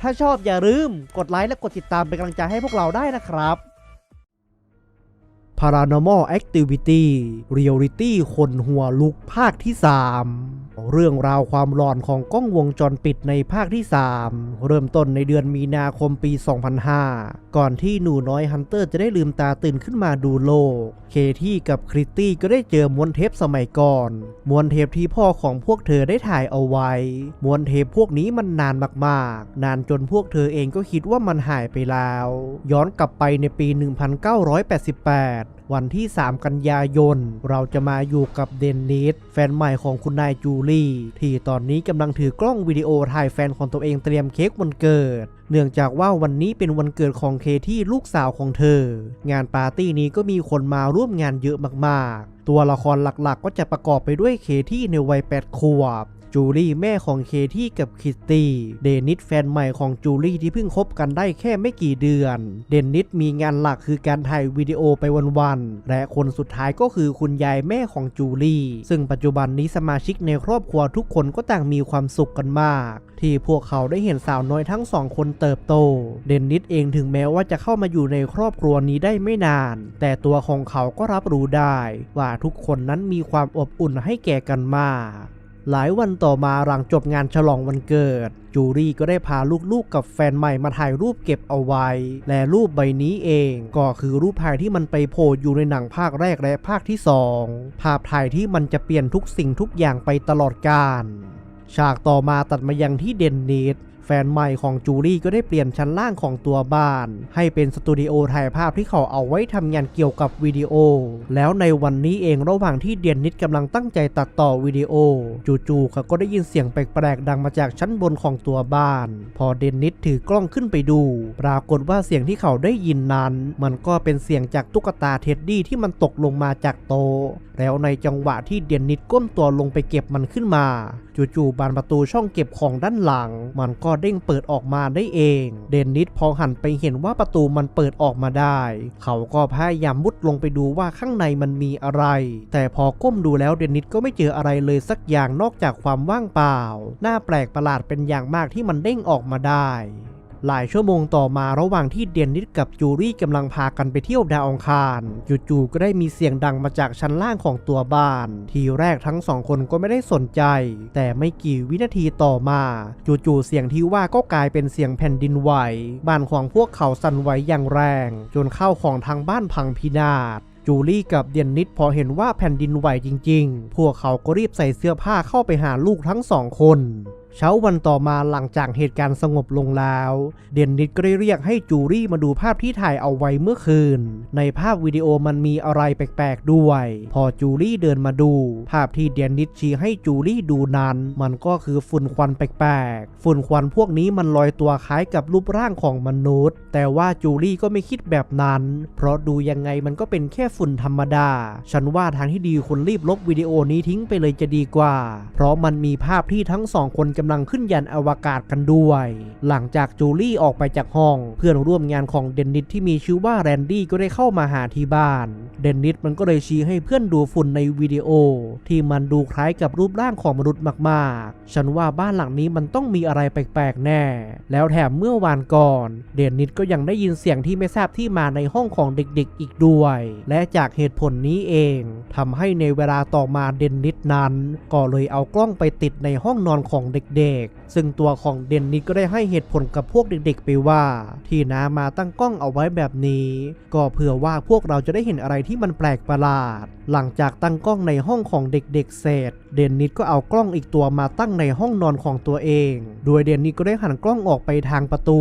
ถ้าชอบอย่าลืมกดไลค์และกดติดตามเป็นกำลังใจให้พวกเราได้นะครับ Paranormal Activity Reality คนหัวลุกภาคที่ 3 เรื่องราวความหลอนของกล้องวงจรปิดในภาคที่ 3 เริ่มต้นในเดือนมีนาคมปี 2005 ก่อนที่หนูน้อยฮันเตอร์จะได้ลืมตาตื่นขึ้นมาดูโลก เคที่กับคริตตี้ก็ได้เจอม้วนเทปสมัยก่อน ม้วนเทปที่พ่อของพวกเธอได้ถ่ายเอาไว้ ม้วนเทปพวกนี้มันนานมากๆ นานจนพวกเธอเองก็คิดว่ามันหายไปแล้ว ย้อนกลับไปในปี 1988 วันที่ 3 กันยายน เราจะมาอยู่กับเดนนิสแฟนใหม่ของคุณนายจูลี่ ที่ตอนนี้กำลังถือกล้องวิดีโอถ่ายแฟนของตัวเองเตรียมเค้กวันเกิด เนื่องจากว่าวันนี้เป็นวันเกิดของเคที่ลูกสาวของเธอ งานปาร์ตี้นี้ก็มีคนมาร่วมงานเยอะมากๆ ตัวละครหลักๆ ก็จะประกอบไปด้วยเคที่ในวัย8ขวบ จูลี่แม่ของเคที่กับคิตตี้ เดนิสแฟนใหม่ของจูลี่ที่เพิ่งคบกันได้แค่ไม่กี่เดือน เดนิสมีงานหลักคือการถ่ายวิดีโอไปวันๆ และคนสุดท้ายก็คือคุณยายแม่ของจูลี่ ซึ่งปัจจุบันนี้สมาชิกในครอบครัวทุกคนก็ต่างมีความสุขกันมาก ที่พวกเขาได้เห็นสาวน้อยทั้งสองคนเติบโต เดนนิสเองถึงแม้ว่าจะเข้ามาอยู่ในครอบครัวนี้ได้ไม่นาน แต่ตัวของเขาก็รับรู้ได้ ว่าทุกคนนั้นมีความอบอุ่นให้แก่กันมาก หลายวันต่อมาหลังจบงานฉลองวันเกิด จูรี่ก็ได้พาลูกๆกับแฟนใหม่มาถ่ายรูปเก็บเอาไว้ และรูปใบนี้เองก็คือรูปถ่ายที่มันไปโผล่อยู่ในหนังภาคแรกและภาคที่สองภาพถ่ายที่มันจะเปลี่ยนทุกสิ่งทุกอย่างไปตลอดกาลฉากต่อมาตัดมายังที่เดนนิส แฟนใหม่ของจูลี่ก็ได้เปลี่ยนชั้นล่างของตัวบ้าน ให้เป็นสตูดิโอถ่ายภาพที่เขาเอาไว้ทำงานเกี่ยวกับวิดีโอ แล้วในวันนี้เองระหว่างที่เดนนิสกำลังตั้งใจตัดต่อวิดีโอ จู่ๆเขาก็ได้ยินเสียงแปลกๆดังมาจากชั้นบนของตัวบ้าน พอเดนนิสถือกล้องขึ้นไปดู ปรากฏว่าเสียงที่เขาได้ยินนั้น มันก็เป็นเสียงจากตุ๊กตาเท็ดดี้ที่มันตกลงมาจากโต๊ะแล้วในจังหวะที่เดนนิสก้มตัวลงไปเก็บมันขึ้นมา จู่ๆบานประตูช่องเก็บของด้านหลัง มันก็เด้งเปิดออกมาได้เอง เดนนิสพอหันไปเห็นว่าประตูมันเปิดออกมาได้ เขาก็พยายามมุดลงไปดูว่าข้างในมันมีอะไร แต่พอก้มดูแล้วเดนนิสก็ไม่เจออะไรเลยสักอย่างนอกจากความว่างเปล่า น่าแปลกประหลาดเป็นอย่างมากที่มันเด้งออกมาได้ หลายชั่วโมงต่อมาระหว่างที่เดนนิสกับจูรี่กำลังพากันไปเที่ยวดาวองคารจู่ๆก็ได้มีเสียงดังมาจากชั้นล่างของตัวบ้าน ทีแรกทั้งสองคนก็ไม่ได้สนใจ แต่ไม่กี่วินาทีต่อมาจู่ๆเสียงที่ว่าก็กลายเป็นเสียงแผ่นดินไหว บ้านของพวกเขาสั่นไหวอย่างแรง จนเข้าของทางบ้านพังพินาศจูลี่กับเดียนนิดพอเห็นว่าแผ่นดินไหวจริง ๆ พวกเขาก็รีบใส่เสื้อผ้าเข้าไปหาลูกทั้งสองคน เช้าวันต่อมาหลังจากเหตุการณ์สงบลงแล้ว เดนนิดก็ได้เรียกให้จูรี่มาดูภาพที่ถ่ายเอาไว้เมื่อคืน ในภาพวิดีโอมันมีอะไรแปลกๆด้วย พอจูรี่เดินมาดู ภาพที่เดนนิดชี้ให้จูรี่ดูนั้น มันก็คือฝุ่นควันแปลกๆฝุ่นควันพวกนี้มันลอยตัวคล้ายกับรูปร่างของมนุษย์ แต่ว่าจูรี่ก็ไม่คิดแบบนั้น เพราะดูยังไงมันก็เป็นแค่ฝุ่นธรรมดา ฉันว่าทางที่ดีคนรีบลบวิดีโอนี้ทิ้งไปเลยจะดีกว่า เพราะมันมีภาพที่ทั้งสองคนกำลังขึ้นยานอวกาศกันด้วย หลังจากจูลี่ออกไปจากห้อง เพื่อนร่วมงานของเดนนิสที่มีชื่อว่าแรนดี้ก็ได้เข้ามาหาที่บ้าน เดนนิสมันก็เลยชี้ให้เพื่อนดูฝุ่นในวิดีโอ ที่มันดูคล้ายกับรูปร่างของมนุษย์มากๆ ฉันว่าบ้านหลังนี้มันต้องมีอะไรแปลกๆแน่ แล้วแถมเมื่อวานก่อน เดนนิสก็ยังได้ยินเสียงที่ไม่ทราบที่มาในห้องของเด็กๆอีกด้วย และจากเหตุผลนี้เองทำให้ในเวลาต่อมาเดนนิสนั้น ก็เลยเอากล้องไปติดในห้องนอนของเด็กๆ ซึ่งตัวของเดนนิสก็ได้ให้เหตุผลกับพวกเด็กๆ ไปว่า ที่น้ามาตั้งกล้องเอาไว้แบบนี้ ก็เผื่อว่าพวกเราจะได้เห็นอะไรที่มันแปลกประหลาด หลังจากตั้งกล้องในห้องของเด็กๆ เสร็จ เดนนิสก็เอากล้องอีกตัวมาตั้งในห้องนอนของตัวเอง โดยเดนนิสก็ได้หันกล้องออกไปทางประตู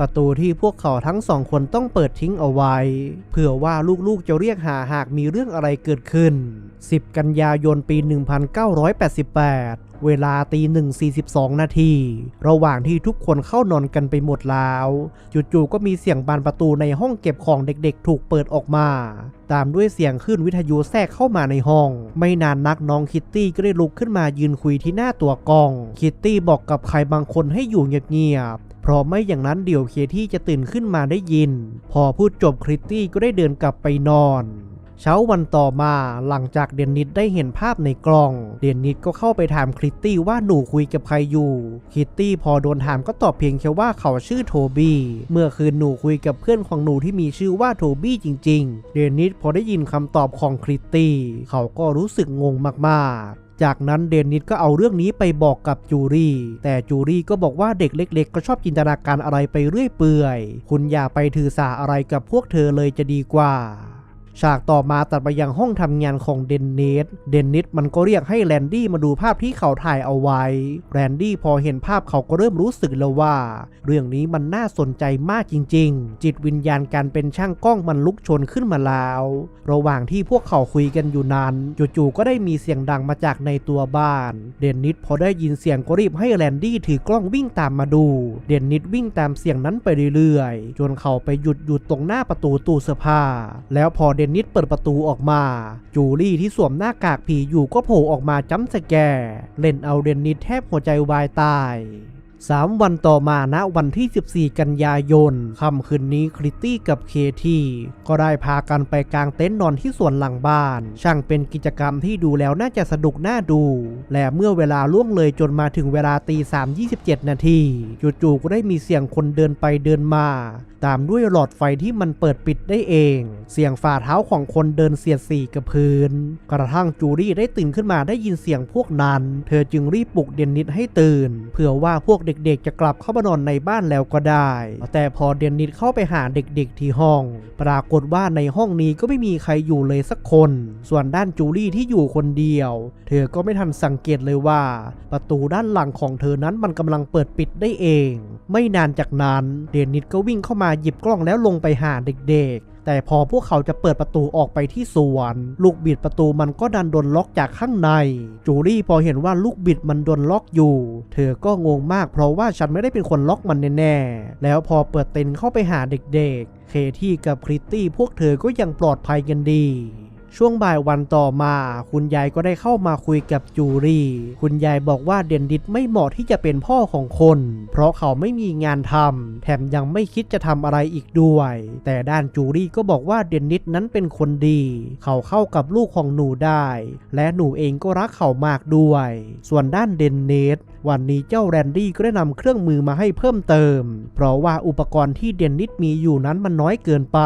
ประตูที่พวกเขาทั้งสองคนต้องเปิดทิ้งเอาไว้เผื่อว่าลูกๆจะเรียกหาหากมีเรื่องอะไรเกิดขึ้น 10 กันยายนปี 1988 เวลาตีหนึ่ง42 นาที ระหว่างที่ทุกคนเข้านอนกันไปหมดแล้วจู่ๆก็มีเสียงบานประตูในห้องเก็บของเด็กๆ ถูกเปิดออกมา ตามด้วยเสียงคลื่นวิทยุแทรกเข้ามาในห้อง ไม่นานนักน้องคิตตี้ก็ได้ลุกขึ้นมายืนคุยที่หน้าตัวกล้อง คิตตี้บอกกับใครบางคนให้อยู่เงียบๆเพราะไม่อย่างนั้นเดี๋ยวเคที่จะตื่นขึ้นมาได้ยิน พอพูดจบคริตตี้ก็ได้เดินกลับไปนอน เช้าวันต่อมาหลังจากเดนนิสได้เห็นภาพในกล้อง เดนนิสก็เข้าไปถามคริตตี้ว่าหนูคุยกับใครอยู่ คริตตี้พอโดนถามก็ตอบเพียงแค่ว่าเขาชื่อโทบี้ เมื่อคืนหนูคุยกับเพื่อนของหนูที่มีชื่อว่าโทบี้จริง ๆ เดนนิสพอได้ยินคำตอบของคริตตี้เขาก็รู้สึกงงมากๆจากนั้นเดนนิสก็เอาเรื่องนี้ไปบอกกับจูรี่ แต่จูรี่ก็บอกว่าเด็กเล็ก ๆ ก็ชอบจินตนาการอะไรไปเรื่อยเปื่อย คุณอย่าไปถือสาอะไรกับพวกเธอเลยจะดีกว่า ฉากต่อมาตัดไปยังห้องทำงานของเดนนิส เดนนิสมันก็เรียกให้แลนดี้มาดูภาพที่เขาถ่ายเอาไว้ แลนดี้พอเห็นภาพเขาก็เริ่มรู้สึกแล้วว่า เรื่องนี้มันน่าสนใจมากจริง ๆ จิตวิญญาณการเป็นช่างกล้องมันลุกชนขึ้นมาแล้ว ระหว่างที่พวกเขาคุยกันอยู่นั้นจู่ๆก็ได้มีเสียงดังมาจากในตัวบ้าน เดนนิสพอได้ยินเสียงก็รีบให้แลนดี้ถือกล้องวิ่งตามมาดู เดนนิสวิ่งตามเสียงนั้นไปเรื่อยๆ จนเขาไปหยุดอยู่ตรงหน้าประตูตู้เสื้อผ้า แล้วพอเดนนิดเปิดประตูออกมา จูลี่ที่สวมหน้ากากผีอยู่ก็โผล่ออกมาจ้ำสแกเล่นเอาเรนนิดแทบหัวใจวายตาย สามวันต่อมาณวันที่ 14 กันยายนค่ำคืนนี้คริตตี้กับเคทีก็ได้พากันไปกางเต็นท์นอนที่สวนหลังบ้าน ช่างเป็นกิจกรรมที่ดูแล้วน่าจะสนุกน่าดู และเมื่อเวลาล่วงเลยจนมาถึงเวลาตีสามยี่สิบเจ็ดนาทีจู่ๆก็ได้มีเสียงคนเดินไปเดินมา ตามด้วยหลอดไฟที่มันเปิดปิดได้เอง เสียงฝ่าเท้าของคนเดินเสียดสีกับพื้น กระทั่งจูรี่ได้ตื่นขึ้นมาได้ยินเสียงพวกนั้น เธอจึงรีบปลุกเดนนิสให้ตื่น เผื่อว่าพวกเด็กๆ จะกลับเข้ามานอนในบ้านแล้วก็ได้ แต่พอเดนนิสเข้าไปหาเด็กๆที่ห้อง ปรากฏว่าในห้องนี้ก็ไม่มีใครอยู่เลยสักคน ส่วนด้านจูลี่ที่อยู่คนเดียว เธอก็ไม่ทันสังเกตเลยว่า ประตูด้านหลังของเธอนั้นมันกำลังเปิดปิดได้เอง ไม่นานจากนั้นเดนนิสก็วิ่งเข้ามาหยิบกล้องแล้วลงไปหาเด็กๆ แต่พอพวกเขาจะเปิดประตูออกไปที่สวนลูกบิดประตูมันก็ดันโดนล็อกจากข้างใน จูลี่พอเห็นว่าลูกบิดมันโดนล็อกอยู่ เธอก็งงมากเพราะว่าฉันไม่ได้เป็นคนล็อกมันแน่ๆแล้วพอเปิดเต็นท์เข้าไปหาเด็กๆ เคที่กับคริตตี้พวกเธอก็ยังปลอดภัยกันดี ช่วงบ่ายวันต่อมา คุณยายก็ได้เข้ามาคุยกับจูรี่ คุณยายบอกว่าเดนดิตไม่เหมาะที่จะเป็นพ่อของคน เพราะเขาไม่มีงานทำแถมยังไม่คิดจะทำอะไรอีกด้วย แต่ด้านจูรี่ก็บอกว่าเดนนิตนั้นเป็นคนดี เขาเข้ากับลูกของหนูได้ และหนูเองก็รักเขามากด้วย ส่วนด้านเดนเนตวันนี้เจ้าแรนดี้ก็ได้นำเครื่องมือมาให้เพิ่มเติม เพราะว่าอุปกรณ์ที่เดนนิสมีอยู่นั้นมันน้อยเกินไป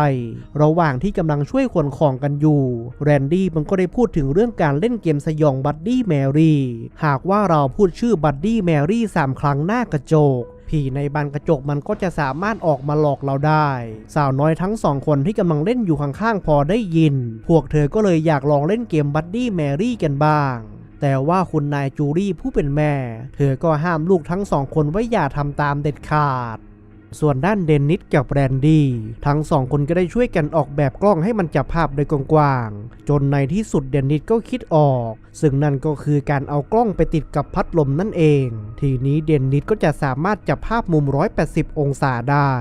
ระหว่างที่กำลังช่วยขนของกันอยู่แรนดี้มันก็ได้พูดถึงเรื่องการเล่นเกมสยองบัดดี้แมรี่หากว่าเราพูดชื่อบัดดี้แมรี่สามครั้งหน้ากระจกผีในบานกระจกมันก็จะสามารถออกมาหลอกเราได้ สาวน้อยทั้งสองคนที่กำลังเล่นอยู่ข้างๆพอได้ยิน พวกเธอก็เลยอยากลองเล่นเกมบัดดี้แมรี่กันบ้าง แต่ว่าคุณนายจูรี่ผู้เป็นแม่ เธอก็ห้ามลูกทั้งสองคนไว้อย่าทำตามเด็ดขาด ส่วนด้านเดนนิสกับแบรนดี้ทั้งสองคนก็ได้ช่วยกันออกแบบกล้องให้มันจับภาพโดยกว้างๆจนในที่สุดเดนนิสก็คิดออก ซึ่งนั่นก็คือการเอากล้องไปติดกับพัดลมนั่นเอง ทีนี้เดนนิสก็จะสามารถจับภาพมุม 180 องศาได้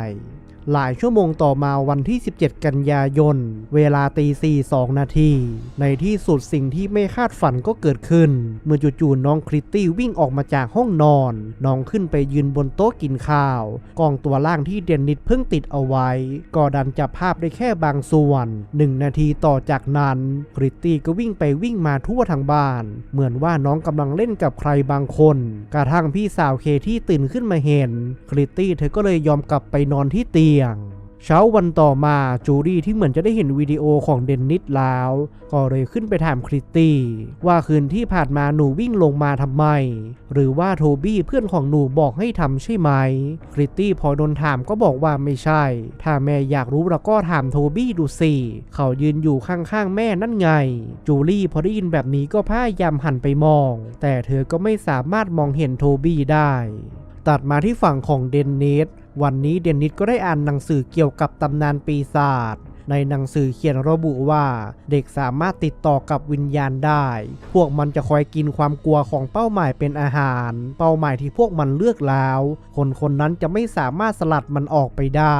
หลายชั่วโมงต่อมาวันที่ 17 กันยายน เวลาตีสี่สองนาที ในที่สุดสิ่งที่ไม่คาดฝันก็เกิดขึ้น เมื่อจู่ๆน้องคริตตี้วิ่งออกมาจากห้องนอน น้องขึ้นไปยืนบนโต๊ะกินข้าว กองตัวล่างที่เดนนิสเพิ่งติดเอาไว้ ก็ดันจับภาพได้แค่บางส่วนหนึ่งนาทีต่อจากนั้น คริตตี้ก็วิ่งไปวิ่งมาทั่วทางบ้าน เหมือนว่าน้องกำลังเล่นกับใครบางคน กระทั่งพี่สาวเคที่ตื่นขึ้นมาเห็น คริตตี้เธอก็เลยยอมกลับไปนอนที่เตียงเช้าวันต่อมาจูดี้ที่เหมือนจะได้เห็นวิดีโอของเดนนิสแล้ว ก็เลยขึ้นไปถามคริตตี้ว่าคืนที่ผ่านมาหนูวิ่งลงมาทำไม หรือว่าโทบี้เพื่อนของหนูบอกให้ทำใช่ไหม คริตตี้พอโดนถามก็บอกว่าไม่ใช่ ถ้าแม่อยากรู้เราก็ถามโทบี้ดูสิ เขายืนอยู่ข้างๆแม่นั่นไง จูลี่พอได้ยินแบบนี้ก็พยายามหันไปมอง แต่เธอก็ไม่สามารถมองเห็นโทบี้ได้ตัดมาที่ฝั่งของเดนนิส วันนี้เดนนิสก็ได้อ่านหนังสือเกี่ยวกับตำนานปีศาจในหนังสือเขียนระบุว่าเด็กสามารถติดต่อกับวิญญาณได้ พวกมันจะคอยกินความกลัวของเป้าหมายเป็นอาหาร เป้าหมายที่พวกมันเลือกแล้ว คนคนนั้นจะไม่สามารถสลัดมันออกไปได้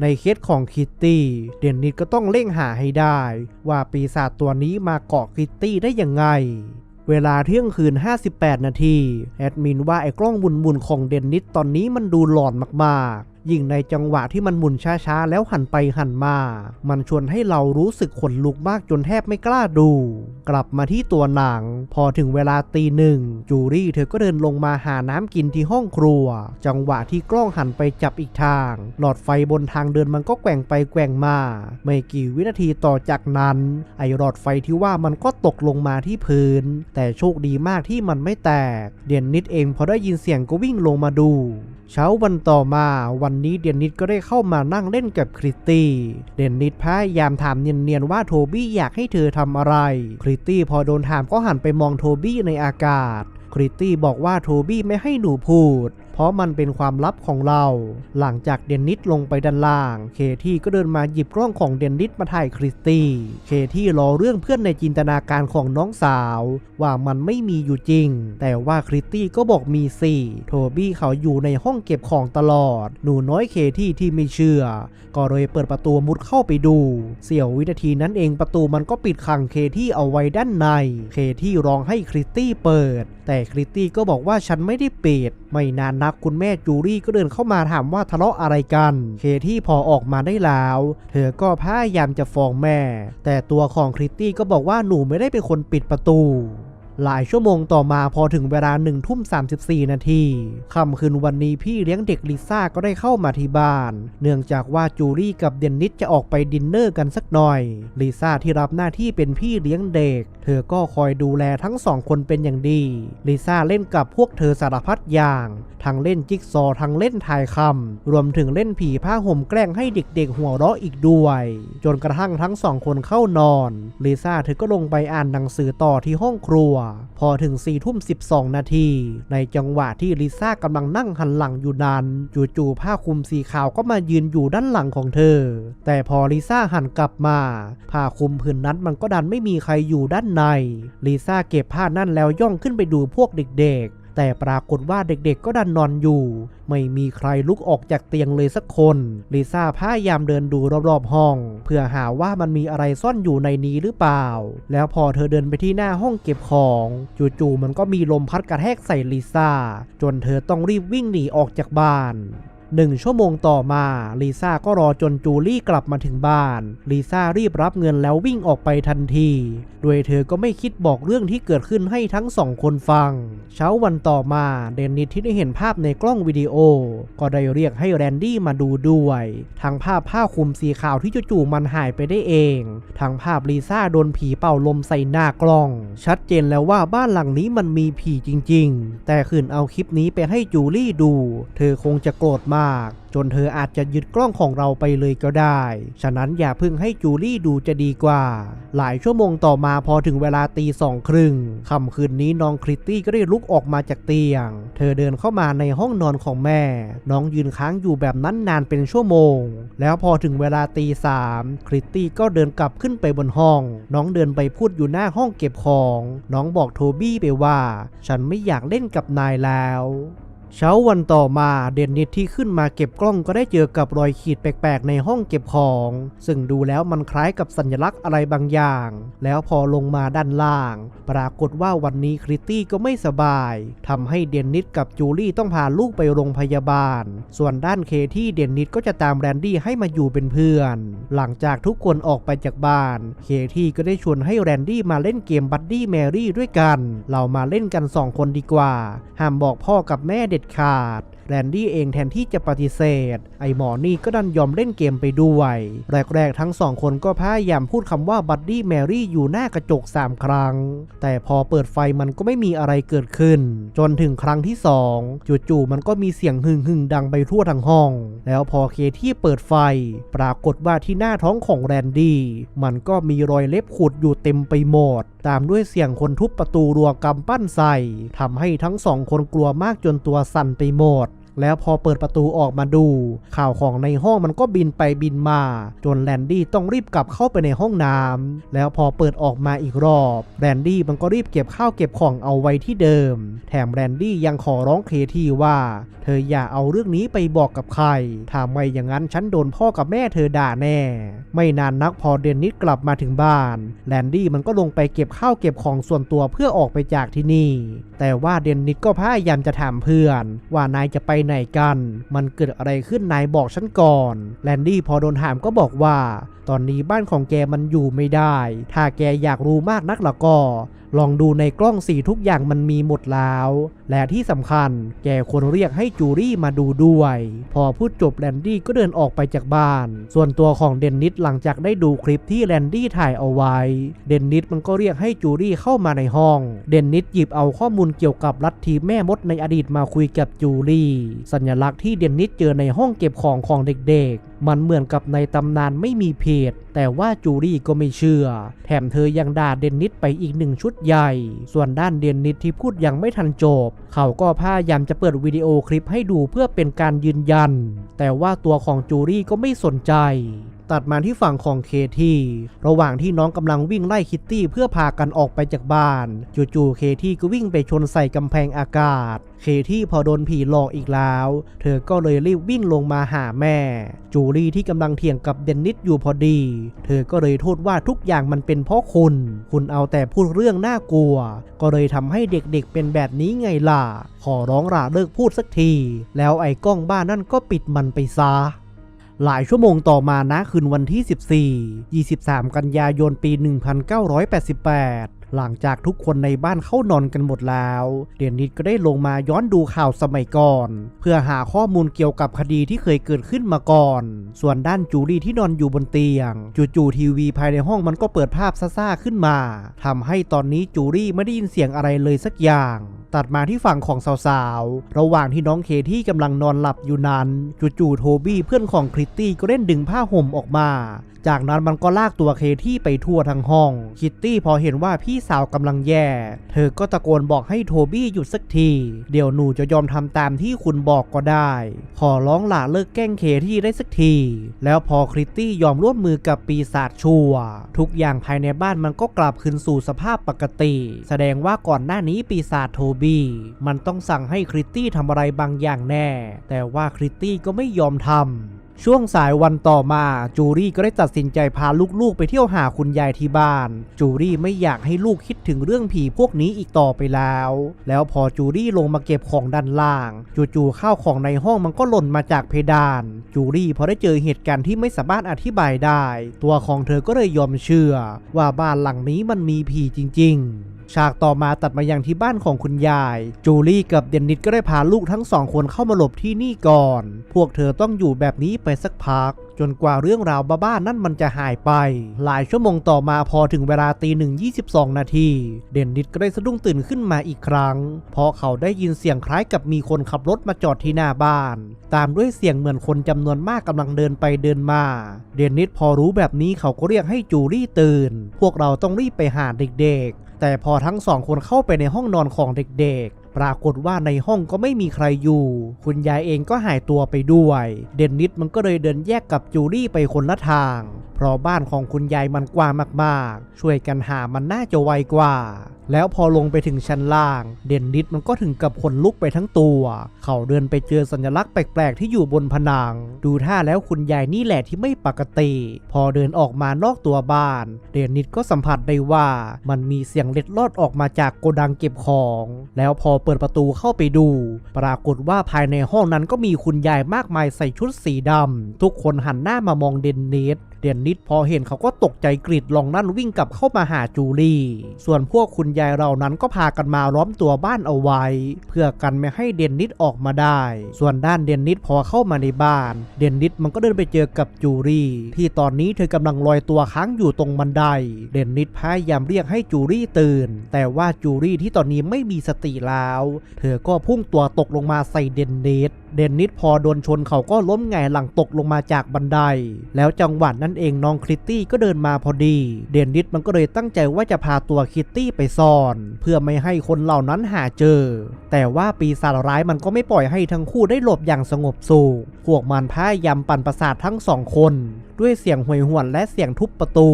ในเคสของคิตตี้เดนนิสก็ต้องเร่งหาให้ได้ ว่าปีศาจตัวนี้มาเกาะคิตตี้ได้ยังไง เวลาเที่ยงคืน 58 นาที แอดมินว่าไอ้กล้องบุนบุนของเดนนิสตอนนี้มันดูหลอนมากๆ ยิ่งในจังหวะที่มันหมุนช้าๆ แล้วหันไปหันมา มันชวนให้เรารู้สึกขนลุกมากจนแทบไม่กล้าดู กลับมาที่ตัวหนัง พอถึงเวลาตีหนึ่ง จูรี่เธอก็เดินลงมาหาน้ำกินที่ห้องครัว จังหวะที่กล้องหันไปจับอีกทาง หลอดไฟบนทางเดินมันก็แกว่งไปแกว่งมา ไม่กี่วินาทีต่อจากนั้น ไอหลอดไฟที่ว่ามันก็ตกลงมาที่พื้น แต่โชคดีมากที่มันไม่แตก เดียนนิดเองพอได้ยินเสียงก็วิ่งลงมาดูเช้าวันต่อมาวันนี้เดนนิดก็ได้เข้ามานั่งเล่นกับคริตตี้ เดนนิดพยายามถามเนียนๆว่าโทบี้อยากให้เธอทำอะไร คริตตี้พอโดนถามก็หันไปมองโทบี้ในอากาศ คริตตี้บอกว่าโทบี้ไม่ให้หนูพูด เพราะมันเป็นความลับของเรา หลังจากเดนนิสลงไปด้านล่าง เคที่ก็เดินมาหยิบกล้องของเดนนิสมาถ่ายคริสตี้ เคที่รอเรื่องเพื่อนในจินตนาการของน้องสาว ว่ามันไม่มีอยู่จริง แต่ว่าคริสตี้ก็บอกมีสิโทบี้เขาอยู่ในห้องเก็บของตลอด หนูน้อยเคที่ที่ไม่เชื่อ ก็เลยเปิดประตูมุดเข้าไปดู เสียววินาทีนั้นเองประตูมันก็ปิดขังเคที่เอาไว้ด้านใน เคที่ร้องให้คริสตี้เปิด แต่คริสตี้ก็บอกว่าฉันไม่ได้ปิดไม่นานนักคุณแม่จูรี่ก็เดินเข้ามาถามว่าทะเลาะอะไรกัน เคที่พอออกมาได้แล้ว เธอก็พยายามจะฟ้องแม่ แต่ตัวของคริตตี้ก็บอกว่าหนูไม่ได้เป็นคนปิดประตู หลายชั่วโมงต่อมาพอถึงเวลาหนึ่งทุ่ม 34 นาทีค่ำคืนวันนี้พี่เลี้ยงเด็กลิซ่าก็ได้เข้ามาที่บ้าน เนื่องจากว่าจูรี่กับเดนนิสจะออกไปดินเนอร์กันสักหน่อย ลิซ่าที่รับหน้าที่เป็นพี่เลี้ยงเด็ก เธอก็คอยดูแลทั้งสองคนเป็นอย่างดี ลิซ่าเล่นกับพวกเธอสารพัดอย่าง ทั้งเล่นจิ๊กซอว์ทั้งเล่นทายคำรวมถึงเล่นผีผ้าห่มแกล้งให้เด็กๆ หัวเราะอีกด้วย จนกระทั่งทั้งสองคนเข้านอน ลิซ่าเธอก็ลงไปอ่านหนังสือต่อที่ห้องครัวพอถึง4ี่ทุ่ม12 นาที ในจังหวะที่ลิซ่ากำลังนั่งหันหลังอยู่นั้นจู่ๆผ้าคลุมสีขาวก็มายืนอยู่ด้านหลังของเธอ แต่พอลิซ่าหันกลับมา ผ้าคลุมผืนนั้นมันก็ดันไม่มีใครอยู่ด้านในลิซ่าเก็บผ้านั่นแล้วย่องขึ้นไปดูพวกเด็กๆ แต่ปรากฏว่าเด็กๆก็ดันนอนอยู่ ไม่มีใครลุกออกจากเตียงเลยสักคนลิซ่าพยายามเดินดูรอบๆห้อง เพื่อหาว่ามันมีอะไรซ่อนอยู่ในนี้หรือเปล่า แล้วพอเธอเดินไปที่หน้าห้องเก็บของจู่ๆมันก็มีลมพัดกระแทกใส่ลิซ่า จนเธอต้องรีบวิ่งหนีออกจากบ้าน หนึ่งชั่วโมงต่อมาลิซ่าก็รอจนจูลี่กลับมาถึงบ้านลิซ่ารีบรับเงินแล้ววิ่งออกไปทันทีโดยเธอก็ไม่คิดบอกเรื่องที่เกิดขึ้นให้ทั้งสองคนฟัง เช้าวันต่อมาเดนนิสที่ได้เห็นภาพในกล้องวิดีโอ ก็ได้เรียกให้แรนดี้มาดูด้วยทั้งภาพผ้าคลุมสีขาวที่จู่ๆมันหายไปได้เองทั้งภาพลิซ่าโดนผีเป่าลมใส่หน้ากล้อง ชัดเจนแล้วว่าบ้านหลังนี้มันมีผีจริง ๆ แต่คืนเอาคลิปนี้ไปให้จูลี่ดู เธอคงจะโกรธมากจนเธออาจจะยึดกล้องของเราไปเลยก็ได้ ฉะนั้นอย่าเพิ่งให้จูลี่ดูจะดีกว่า หลายชั่วโมงต่อมาพอถึงเวลาตีสองครึ่งค่ำคืนนี้น้องคริตตี้ก็ได้ลุกออกมาจากเตียง เธอเดินเข้ามาในห้องนอนของแม่ น้องยืนค้างอยู่แบบนั้นนานเป็นชั่วโมง แล้วพอถึงเวลาตีสามคริตตี้ก็เดินกลับขึ้นไปบนห้อง น้องเดินไปพูดอยู่หน้าห้องเก็บของ น้องบอกโทบี้ไปว่า ฉันไม่อยากเล่นกับนายแล้ว เช้าวันต่อมาเดนนิสที่ขึ้นมาเก็บกล้องก็ได้เจอกับรอยขีดแปลกๆ ในห้องเก็บของ ซึ่งดูแล้วมันคล้ายกับสัญลักษณ์อะไรบางอย่าง แล้วพอลงมาด้านล่าง ปรากฏว่าวันนี้คริตตี้ก็ไม่สบายทำให้เดนนิสกับจูลี่ต้องพาลูกไปโรงพยาบาล ส่วนด้านเคที่เดนนิสก็จะตามแรนดี้ให้มาอยู่เป็นเพื่อน หลังจากทุกคนออกไปจากบ้าน เคที่ก็ได้ชวนให้แรนดี้มาเล่นเกมบัดดี้แมรี่ด้วยกัน เรามาเล่นกันสองคนดีกว่า ห้ามบอกพ่อกับแม่เด็ดขาด แรนดี้เองแทนที่จะปฏิเสธ ไอหมอนี่ก็ดันยอมเล่นเกมไปด้วย แรกๆทั้งสองคนก็พยายามพูดคำว่าบัดดี้แมรี่อยู่หน้ากระจก 3 ครั้ง แต่พอเปิดไฟมันก็ไม่มีอะไรเกิดขึ้น จนถึงครั้งที่ 2จู่ๆมันก็มีเสียงหึ่งหึ่งๆดังไปทั่วทั้งห้อง แล้วพอเคที่เปิดไฟ ปรากฏว่าที่หน้าท้องของแรนดี้มันก็มีรอยเล็บขูดอยู่เต็มไปหมด ตามด้วยเสียงคนทุบประตูรัวกำปั้นใส่ทำให้ทั้งสองคนกลัวมากจนตัวสั่นไปหมด แล้วพอเปิดประตูออกมาดู ข่าวของในห้องมันก็บินไปบินมา จนแลนดี้ต้องรีบกลับเข้าไปในห้องน้ำแล้วพอเปิดออกมาอีกรอบแลนดี้มันก็รีบเก็บข้าวเก็บของเอาไว้ที่เดิม แถมแลนดี้ยังขอร้องเคที่ว่า เธออย่าเอาเรื่องนี้ไปบอกกับใครถ้าไม่อย่างนั้นฉันโดนพ่อกับแม่เธอด่าแน่ ไม่นานนักพอเดนนิสกลับมาถึงบ้านแลนดี้มันก็ลงไปเก็บข้าวเก็บของส่วนตัวเพื่อออกไปจากที่นี่ แต่ว่าเดนนิสก็พยายามจะถามเพื่อน ว่านายจะไปไหนกัน มันเกิดอะไรขึ้นนายบอกฉันก่อน แลนดี้พอโดนถามก็บอกว่า ตอนนี้บ้านของแกมันอยู่ไม่ได้ ถ้าแกอยากรู้มากนักละก็ลองดูในกล้องสีทุกอย่างมันมีหมดแล้ว และที่สำคัญแกควรเรียกให้จูรี่มาดูด้วย พอพูดจบแลนดี้ก็เดินออกไปจากบ้าน ส่วนตัวของเดนนิสหลังจากได้ดูคลิปที่แลนดี้ถ่ายเอาไว้ เดนนิสมันก็เรียกให้จูรี่เข้ามาในห้อง เดนนิสหยิบเอาข้อมูลเกี่ยวกับลัทธิแม่มดในอดีตมาคุยกับจูรี่ สัญลักษณ์ที่เดนนิสเจอในห้องเก็บของของเด็กๆ มันเหมือนกับในตำนานไม่มีเพจแต่ว่าจูรี่ก็ไม่เชื่อ แถมเธอยังด่าเดนนิสไปอีกหนึ่งชุดใหญ่ ส่วนด้านเดนนิสที่พูดยังไม่ทันจบ เขาก็พยายามจะเปิดวิดีโอคลิปให้ดูเพื่อเป็นการยืนยัน แต่ว่าตัวของจูรี่ก็ไม่สนใจ ตัดมาที่ฝั่งของเคที่ ระหว่างที่น้องกำลังวิ่งไล่คิตตี้เพื่อพากันออกไปจากบ้าน จู่ๆเคที่ก็วิ่งไปชนใส่กำแพงอากาศ เคที่พอโดนผีหลอกอีกแล้ว เธอก็เลยรีบวิ่งลงมาหาแม่ จูลี่ที่กำลังเถียงกับเดนนิสอยู่พอดี เธอก็เลยโทษว่าทุกอย่างมันเป็นเพราะคุณ คุณเอาแต่พูดเรื่องน่ากลัว ก็เลยทำให้เด็กๆเป็นแบบนี้ไงล่ะ ขอร้องล่ะเลิกพูดสักที แล้วไอ้กล้องบ้านนั่นก็ปิดมันไปซะ หลายชั่วโมงต่อมานะคืนวันที่ 14 23 กันยายนปี 1988หลังจากทุกคนในบ้านเข้านอนกันหมดแล้วเดนนิสก็ได้ลงมาย้อนดูข่าวสมัยก่อน เพื่อหาข้อมูลเกี่ยวกับคดีที่เคยเกิดขึ้นมาก่อน ส่วนด้านจูลี่ที่นอนอยู่บนเตียง จู่ๆทีวีภายในห้องมันก็เปิดภาพซ่าๆขึ้นมาทำให้ตอนนี้จูลี่ไม่ได้ยินเสียงอะไรเลยสักอย่าง ตัดมาที่ฝั่งของสาวๆ ระหว่างที่น้องเคที่กำลังนอนหลับอยู่นั้นจู่ๆโทบี้เพื่อนของคริตตี้ก็เล่นดึงผ้าห่มออกมา จากนั้นมันก็ลากตัวเคที่ไปทั่วทั้งห้อง คิตตี้พอเห็นว่าพี่ี่สาวกำลังแย่ เธอก็ตะโกนบอกให้โทบี้หยุดสักที เดี๋ยวหนูจะยอมทำตามที่คุณบอกก็ได้ ขอร้องหล่าเลิกแกล้งเคที่ได้สักที แล้วพอคริตตี้ยอมร่วมมือกับปีศาจชั่ว ทุกอย่างภายในบ้านมันก็กลับคืนสู่สภาพปกติ แสดงว่าก่อนหน้านี้ปีศาจโทบี้มันต้องสั่งให้คริตตี้ทำอะไรบางอย่างแน่ แต่ว่าคริตตี้ก็ไม่ยอมทำ ช่วงสายวันต่อมาจูรี่ก็ได้ตัดสินใจพาลูกๆ ไปเที่ยวหาคุณยายที่บ้าน จูรี่ไม่อยากให้ลูกคิดถึงเรื่องผีพวกนี้อีกต่อไปแล้ว แล้วพอจูรี่ลงมาเก็บของด้านล่าง จู่ๆข้าวของในห้องมันก็หล่นมาจากเพดาน จูรี่พอได้เจอเหตุการณ์ที่ไม่สามารถอธิบายได้ ตัวของเธอก็เลยยอมเชื่อ ว่าบ้านหลังนี้มันมีผีจริง ๆ ฉากต่อมาตัดมายังที่บ้านของคุณยาย จูลี่กับเดนนิสก็ได้พาลูกทั้งสองคนเข้ามาหลบที่นี่ก่อน พวกเธอต้องอยู่แบบนี้ไปสักพัก จนกว่าเรื่องราวบ้าๆนั่นมันจะหายไป หลายชั่วโมงต่อมาพอถึงเวลาตีหนึ่งยีนาที เดนนิสก็ได้สะดุ้งตื่นขึ้นมาอีกครั้ง เพราะเขาได้ยินเสียงคล้ายกับมีคนขับรถมาจอดที่หน้าบ้าน ตามด้วยเสียงเหมือนคนจำนวนมากกำลังเดินไปเดินมา เดนนิสพอรู้แบบนี้เขาก็เรียกให้จูลี่ตื่น พวกเราต้องรีบไปหาเด็กๆ แต่พอทั้งสองคนเข้าไปในห้องนอนของเด็ก ปรากฏว่าในห้องก็ไม่มีใครอยู่ คุณยายเองก็หายตัวไปด้วย เดนนิสมันก็เลยเดินแยกกับจูลี่ไปคนละทาง เพราะบ้านของคุณยายมันกว้างมากๆ ช่วยกันหามันน่าจะไวกว่า แล้วพอลงไปถึงชั้นล่าง เดนนิสมันก็ถึงกับขนลุกไปทั้งตัว เขาเดินไปเจอสัญลักษณ์แปลกๆ ที่อยู่บนผนัง ดูท่าแล้วคุณยายนี่แหละที่ไม่ปกติ พอเดินออกมานอกตัวบ้าน เดนนิสก็สัมผัสได้ว่ามันมีเสียงเล็ดลอดออกมาจากโกดังเก็บของ แล้วพอเปิดประตูเข้าไปดู ปรากฏว่าภายในห้องนั้นก็มีคุณยายมากมายใส่ชุดสีดำ ทุกคนหันหน้ามามองเดนนิสเดนนิสพอเห็นเขาก็ตกใจกรีดลองนั่นวิ่งกลับเข้ามาหาจูลี่ ส่วนพวกคุณยายเรานั้นก็พากันมาล้อมตัวบ้านเอาไว้ เพื่อกันไม่ให้เดนนิสออกมาได้ ส่วนด้านเดนนิสพอเข้ามาในบ้าน เดนนิสมันก็เดินไปเจอกับจูลี่ ที่ตอนนี้เธอกำลังลอยตัวค้างอยู่ตรงบันได เดนนิสพยายามเรียกให้จูลี่ตื่น แต่ว่าจูลี่ที่ตอนนี้ไม่มีสติแล้วเธอก็พุ่งตัวตกลงมาใส่เดนนิสเดนนิสพอโดนชนเขาก็ล้มไงหลังตกลงมาจากบันได แล้วจังหวะนั้นเองน้องคริตตี้ก็เดินมาพอดี เดนนิสมันก็เลยตั้งใจว่าจะพาตัวคิตตี้ไปซ่อน เพื่อไม่ให้คนเหล่านั้นหาเจอ แต่ว่าปีศาจร้ายมันก็ไม่ปล่อยให้ทั้งคู่ได้หลบอย่างสงบสุขพวกมันพยายามปั่นประสาททั้งสองคน ด้วยเสียงห่วยหวนและเสียงทุบประตู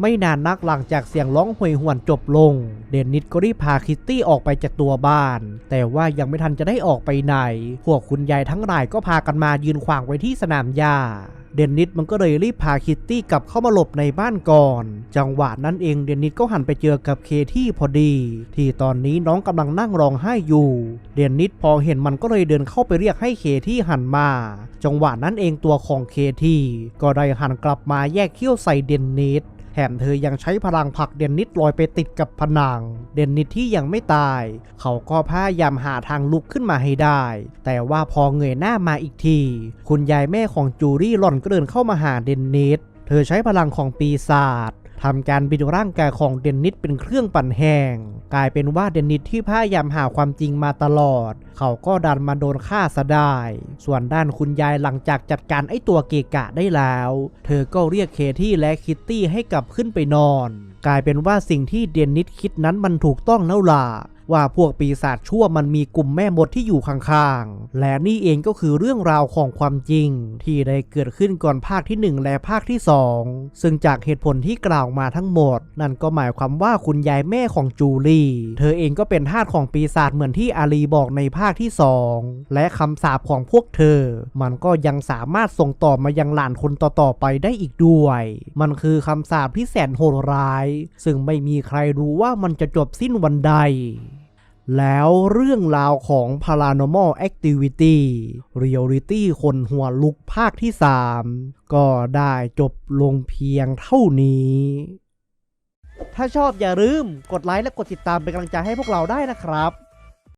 ไม่นานนักหลังจากเสียงร้องห่วยหวนจบลง เดนนิสก็รีบพาคิตตี้ออกไปจากตัวบ้าน แต่ว่ายังไม่ทันจะได้ออกไปไหน พวกคุณยายทั้งหลายก็พากันมายืนขวางไว้ที่สนามหญ้าเดนนิสมันก็เลยรีบพาคิตตี้กลับเข้ามาหลบในบ้านก่อน จังหวะนั้นเองเดนนิสก็หันไปเจอกับเคที่พอดี ที่ตอนนี้น้องกำลังนั่งร้องไห้อยู่ เดนนิสพอเห็นมันก็เลยเดินเข้าไปเรียกให้เคที่หันมา จังหวะนั้นเองตัวของเคที่ก็ได้หันกลับมาแยกเขี้ยวใส่เดนนิส แถมเธอยังใช้พลังผลักเดนนิสลอยไปติดกับผนัง เดนนิสที่ยังไม่ตาย เขาก็พยายามหาทางลุกขึ้นมาให้ได้ แต่ว่าพอเงยหน้ามาอีกที คุณยายแม่ของจูรี่หล่อนก็เดินเข้ามาหาเดนนิสเธอใช้พลังของปีศาจ ทำการบิดร่างกายของเดนนิสเป็นเครื่องปั่นแห้ง กลายเป็นว่าเดนนิสที่พยายามหาความจริงมาตลอด เขาก็ดันมาโดนฆ่าซะได้ ส่วนด้านคุณยายหลังจากจัดการไอ้ตัวเกกะได้แล้ว เธอก็เรียกเคที่และคิตตี้ให้กลับขึ้นไปนอน กลายเป็นว่าสิ่งที่เดนนิสคิดนั้นมันถูกต้องแล้วล่ะ ว่าพวกปีศาจชั่วมันมีกลุ่มแม่มดที่อยู่ข้างๆ และนี่เองก็คือเรื่องราวของความจริง ที่ได้เกิดขึ้นก่อนภาคที่ 1 และภาคที่ 2 ซึ่งจากเหตุผลที่กล่าวมาทั้งหมด นั่นก็หมายความว่าคุณยายแม่ของจูลี่ เธอเองก็เป็นทาสของปีศาจเหมือนที่อาลีบอกในภาคที่ 2 และคำสาปของพวกเธอ มันก็ยังสามารถส่งต่อมายังหลานคนต่อๆไปได้อีกด้วย มันคือคำสาปที่แสนโหดร้าย ซึ่งไม่มีใครรู้ว่ามันจะจบสิ้นวันใด แล้วเรื่องราวของ Paranormal Activity Reality คนหัวลุกภาคที่ 3 ก็ได้จบลงเพียงเท่านี้ ถ้าชอบอย่าลืมกดไลค์และกดติดตามเป็นกำลังใจให้พวกเราได้นะครับ